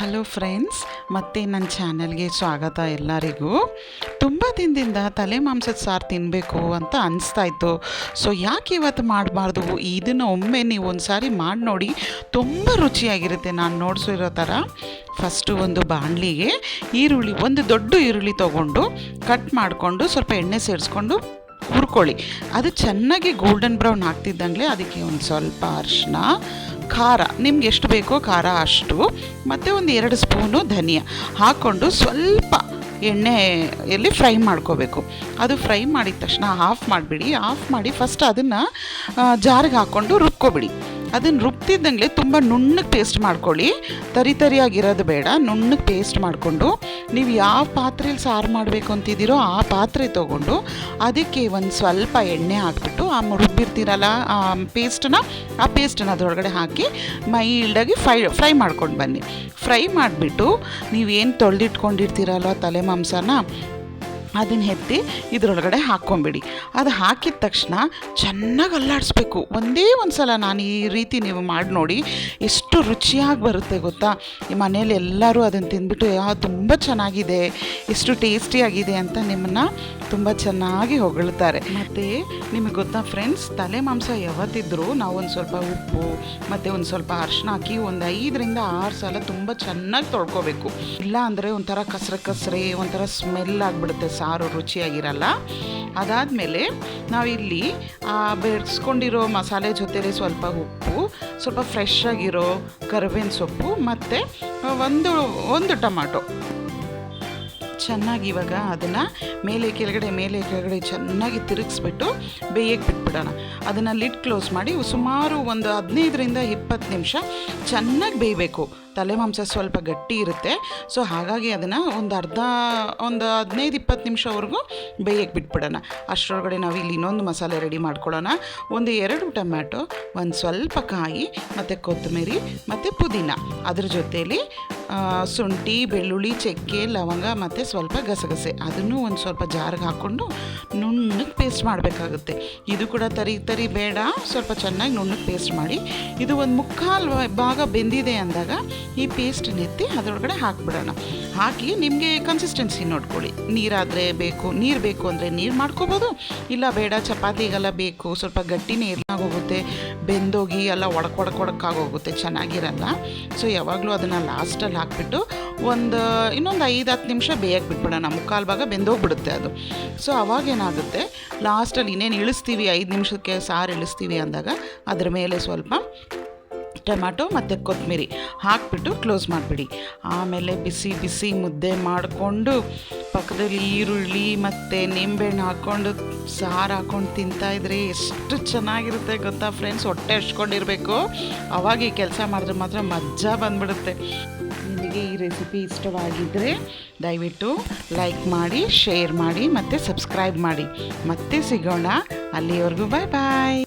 Hello friends ಮತ್ತೆ ನನ್ನ ಚಾನೆಲ್ಗೆ ಸ್ವಾಗತ ಎಲ್ಲರಿಗೂ. ತುಂಬ ದಿನದಿಂದ ತಲೆ ಮಾಂಸದ ಸಾರು ತಿನ್ನಬೇಕು ಅಂತ ಅನಿಸ್ತಾ ಇತ್ತು. ಸೊ ಯಾಕೆ ಇವತ್ತು ಮಾಡಬಾರ್ದು? ಇದನ್ನು ಒಮ್ಮೆ ನೀವು ಒಂದು ಸಾರಿ ಮಾಡಿ ನೋಡಿ, ತುಂಬ ರುಚಿಯಾಗಿರುತ್ತೆ ನಾನು ನೋಡಿಸಿರೋ ಥರ ಫಸ್ಟು ಒಂದು ಬಾಣಲಿಗೆ ಈರುಳ್ಳಿ, ಒಂದು ದೊಡ್ಡ ಈರುಳ್ಳಿ ತೊಗೊಂಡು ಕಟ್ ಮಾಡಿಕೊಂಡು ಸ್ವಲ್ಪ ಎಣ್ಣೆ ಸೇರಿಸ್ಕೊಂಡು ಹುರ್ಕೊಳ್ಳಿ. ಅದು ಚೆನ್ನಾಗಿ ಗೋಲ್ಡನ್ ಬ್ರೌನ್ ಆಗ್ತಿದ್ದಂಗೆ ಅದಕ್ಕೆ ಒಂದು ಸ್ವಲ್ಪ ಅರಿಶಿನ, ಖಾರ. ನಿಮ್ಗೆ ಎಷ್ಟು ಬೇಕೋ ಖಾರ ಅಷ್ಟು. ಮತ್ತು ಒಂದು ಎರಡು ಸ್ಪೂನು ಧನಿಯಾ. ಹಾಕ್ಕೊಂಡು ಸ್ವಲ್ಪ ಎಣ್ಣೆಯಲ್ಲಿ ಫ್ರೈ ಮಾಡ್ಕೋಬೇಕು. ಅದು ಫ್ರೈ ಮಾಡಿದ ತಕ್ಷಣ ಆಫ್ ಮಾಡಿಬಿಡಿ. ಆಫ್ ಮಾಡಿ ಫಸ್ಟ್ ಅದನ್ನು ಜಾರಿಗೆ ಹಾಕ್ಕೊಂಡು ರುಬ್ಕೊಬಿಡಿ. ಅದನ್ನು ರುಬ್ತಿದ್ದಂಗೆ ತುಂಬ ನುಣ್ಣಗೆ ಪೇಸ್ಟ್ ಮಾಡ್ಕೊಳ್ಳಿ. ತರಿ ತರಿಯಾಗಿರೋದು ಬೇಡ. ನುಣ್ಣಗೆ ಪೇಸ್ಟ್ ಮಾಡಿಕೊಂಡು ನೀವು ಯಾವ ಪಾತ್ರೆಯಲ್ಲಿ ಸಾರು ಮಾಡಬೇಕು ಅಂತಿದ್ದೀರೋ ಆ ಪಾತ್ರೆ ತೊಗೊಂಡು ಅದಕ್ಕೆ ಒಂದು ಸ್ವಲ್ಪ ಎಣ್ಣೆ ಹಾಕ್ಬಿಟ್ಟು ಆ ರುಬ್ಬಿರ್ತೀರಲ್ಲ, ಆ ಪೇಸ್ಟನ್ನ ಆ ಪೇಸ್ಟನ್ನ ಅದರೊಳಗಡೆ ಹಾಕಿ ಮೈಲ್ಡಾಗಿ ಫ್ರೈ ಫ್ರೈ ಮಾಡ್ಕೊಂಡು ಬನ್ನಿ. ಫ್ರೈ ಮಾಡಿಬಿಟ್ಟು ನೀವೇನು ತೊಳೆದಿಟ್ಕೊಂಡಿರ್ತೀರಲ್ಲ ತಲೆ ಮಾಂಸನ ಅದನ್ನು ಎತ್ತಿ ಇದರೊಳಗಡೆ ಹಾಕ್ಕೊಂಬಿಡಿ. ಅದು ಹಾಕಿದ ತಕ್ಷಣ ಚೆನ್ನಾಗಿ ಅಲ್ಲಾಡಿಸ್ಬೇಕು. ಒಂದೇ ಒಂದು ಸಲ ನಾನು ಈ ರೀತಿ ನೀವು ಮಾಡಿ ನೋಡಿ, ಎಷ್ಟು ರುಚಿಯಾಗಿ ಬರುತ್ತೆ ಗೊತ್ತಾ? ಈ ಮನೆಯಲ್ಲಿ ಎಲ್ಲರೂ ಅದನ್ನು ತಿಂದ್ಬಿಟ್ಟು ತುಂಬ ಚೆನ್ನಾಗಿದೆ, ಎಷ್ಟು ಟೇಸ್ಟಿಯಾಗಿದೆ ಅಂತ ನಿಮ್ಮನ್ನು ತುಂಬ ಚೆನ್ನಾಗಿ ಹೊಗಳ್ತಾರೆ. ಮತ್ತು ನಿಮಗೆ ಗೊತ್ತಾ ಫ್ರೆಂಡ್ಸ್, ತಲೆ ಮಾಂಸ ಯಾವತ್ತಿದ್ರೂ ನಾವು ಒಂದು ಸ್ವಲ್ಪ ಉಪ್ಪು, ಮತ್ತು ಒಂದು ಸ್ವಲ್ಪ ಅರಿಶಿನ ಹಾಕಿ ಒಂದು ಐದರಿಂದ ಆರು ಸಲ ತುಂಬ ಚೆನ್ನಾಗಿ ತೊಳ್ಕೊಬೇಕು. ಇಲ್ಲ ಅಂದರೆ ಒಂಥರ ಕಸರೆ ಕಸರೆ, ಒಂಥರ ಸ್ಮೆಲ್ ಆಗಿಬಿಡುತ್ತೆ. ಸಾರು ರುಚಿಯಾಗಿರಲ್ಲ. ಅದಾದಮೇಲೆ ನಾವಿಲ್ಲಿ ಬೆರೆಸ್ಕೊಂಡಿರೋ ಮಸಾಲೆ ಜೊತೆಲಿ ಸ್ವಲ್ಪ ಉಪ್ಪು, ಸ್ವಲ್ಪ ಫ್ರೆಶ್ ಆಗಿರೋ ಕರ್ಬೇವಿನ ಸೊಪ್ಪು ಮತ್ತು ಒಂದು ಒಂದು ಟೊಮಾಟೊ. ಚೆನ್ನಾಗಿ ಇವಾಗ ಅದನ್ನು ಮೇಲೆ ಕೆಳಗಡೆ ಮೇಲೆ ಕೆಳಗಡೆ ಚೆನ್ನಾಗಿ ತಿರುಗಿಸ್ಬಿಟ್ಟು ಬೇಯಕ್ಕೆ ಬಿಟ್ಬಿಡೋಣ. ಅದನ್ನು ಲಿಡ್ ಕ್ಲೋಸ್ ಮಾಡಿ ಸುಮಾರು ಒಂದು ಹದಿನೈದರಿಂದ ಇಪ್ಪತ್ತು ನಿಮಿಷ ಚೆನ್ನಾಗಿ ಬೇಯಬೇಕು. ತಲೆ ಮಾಂಸ ಸ್ವಲ್ಪ ಗಟ್ಟಿ ಇರುತ್ತೆ. ಸೊ ಹಾಗಾಗಿ ಅದನ್ನು ಒಂದು ಅರ್ಧ, ಒಂದು ಹದಿನೈದು, ಇಪ್ಪತ್ತು ನಿಮಿಷವರೆಗೂ ಬೇಯಕ್ಕೆ ಬಿಟ್ಬಿಡೋಣ. ಅಷ್ಟರೊಳಗಡೆ ನಾವು ಇಲ್ಲಿ ಇನ್ನೊಂದು ಮಸಾಲೆ ರೆಡಿ ಮಾಡ್ಕೊಳ್ಳೋಣ. ಒಂದು ಎರಡು ಟೊಮ್ಯಾಟೊ, ಒಂದು ಸ್ವಲ್ಪ ಕಾಯಿ, ಮತ್ತು ಕೊತ್ತಂಬರಿ, ಮತ್ತು ಪುದೀನ. ಅದ್ರ ಜೊತೆಯಲ್ಲಿ ಶುಂಠಿ, ಬೆಳ್ಳುಳ್ಳಿ, ಚಕ್ಕೆ, ಲವಂಗ ಮತ್ತು ಸ್ವಲ್ಪ ಗಸಗಸೆ. ಅದನ್ನು ಒಂದು ಸ್ವಲ್ಪ ಜಾರಿಗೆ ಹಾಕ್ಕೊಂಡು ನುಣ್ಣಗೆ ಪೇಸ್ಟ್ ಮಾಡಬೇಕಾಗುತ್ತೆ. ಇದು ಕೂಡ ತರಿ ತರಿ ಬೇಡ. ಸ್ವಲ್ಪ ಚೆನ್ನಾಗಿ ನುಣ್ಣಗೆ ಪೇಸ್ಟ್ ಮಾಡಿ. ಇದು ಒಂದು ಮುಕ್ಕಾಲು ಭಾಗ ಬೆಂದಿದೆ ಅಂದಾಗ ಈ ಪೇಸ್ಟ್ ನೆತ್ತಿ ಅದರೊಳಗಡೆ ಹಾಕ್ಬಿಡೋಣ. ಹಾಕಿ ನಿಮಗೆ ಕನ್ಸಿಸ್ಟೆನ್ಸಿ ನೋಡ್ಕೊಳ್ಳಿ. ನೀರಾದರೆ ಬೇಕು, ನೀರು ಬೇಕು ಅಂದರೆ ನೀರು ಮಾಡ್ಕೋಬೋದು. ಇಲ್ಲ ಬೇಡ, ಚಪಾತಿಗೆಲ್ಲ ಬೇಕು. ಸ್ವಲ್ಪ ಗಟ್ಟಿ ಇರ್ಲಾಗೋಗುತ್ತೆ ಬೆಂದೋಗಿ ಎಲ್ಲ ಒಡಕ್ ಒಡಕ್ ಚೆನ್ನಾಗಿರಲ್ಲ. ಸೊ ಯಾವಾಗಲೂ ಅದನ್ನು ಲಾಸ್ಟಲ್ಲಿ ಹಾಕ್ಬಿಟ್ಟು ಒಂದು, ಇನ್ನೊಂದು ಐದು, ಹತ್ತು ನಿಮಿಷ ಬೇಯಕ್ಕೆ ಬಿಟ್ಬಿಡೋಣ. ಮುಕ್ಕಾಲು ಭಾಗ ಬೆಂದೋಗ್ಬಿಡುತ್ತೆ ಅದು. ಸೊ ಅವಾಗೇನಾಗುತ್ತೆ ಲಾಸ್ಟಲ್ಲಿ ಇನ್ನೇನು ಇಳಿಸ್ತೀವಿ? ಐದು ನಿಮಿಷಕ್ಕೆ ಸಾರು ಇಳಿಸ್ತೀವಿ ಅಂದಾಗ ಅದ್ರ ಮೇಲೆ ಸ್ವಲ್ಪ ಟೊಮ್ಯಾಟೊ ಮತ್ತು ಕೊತ್ತಂಬರಿ ಹಾಕಿಬಿಟ್ಟು ಕ್ಲೋಸ್ ಮಾಡಿಬಿಡಿ. ಆಮೇಲೆ ಬಿಸಿ ಬಿಸಿ ಮುದ್ದೆ ಮಾಡಿಕೊಂಡು ಪಕ್ಕದಲ್ಲಿ ಈರುಳ್ಳಿ ಮತ್ತು ನಿಂಬೆಹಣ್ಣು ಹಾಕ್ಕೊಂಡು ಸಾರು ಹಾಕ್ಕೊಂಡು ತಿಂತಾಯಿದ್ರೆ ಎಷ್ಟು ಚೆನ್ನಾಗಿರುತ್ತೆ ಗೊತ್ತಾ ಫ್ರೆಂಡ್ಸ್ ಹೊಟ್ಟೆ ಹಚ್ಕೊಂಡಿರಬೇಕು ಅವಾಗ ಈ ಕೆಲಸ ಮಾಡಿದ್ರೆ ಮಾತ್ರ ಮಜಾ ಬಂದ್ಬಿಡುತ್ತೆ. ನಿಮಗೆ ಈ ರೆಸಿಪಿ ಇಷ್ಟವಾಗಿದ್ದರೆ ದಯವಿಟ್ಟು ಲೈಕ್ ಮಾಡಿ ಶೇರ್ ಮಾಡಿ ಮತ್ತು ಸಬ್ಸ್ಕ್ರೈಬ್ ಮಾಡಿ. ಮತ್ತೆ ಸಿಗೋಣ. ಅಲ್ಲಿವರೆಗೂ ಬಾಯ್ ಬಾಯ್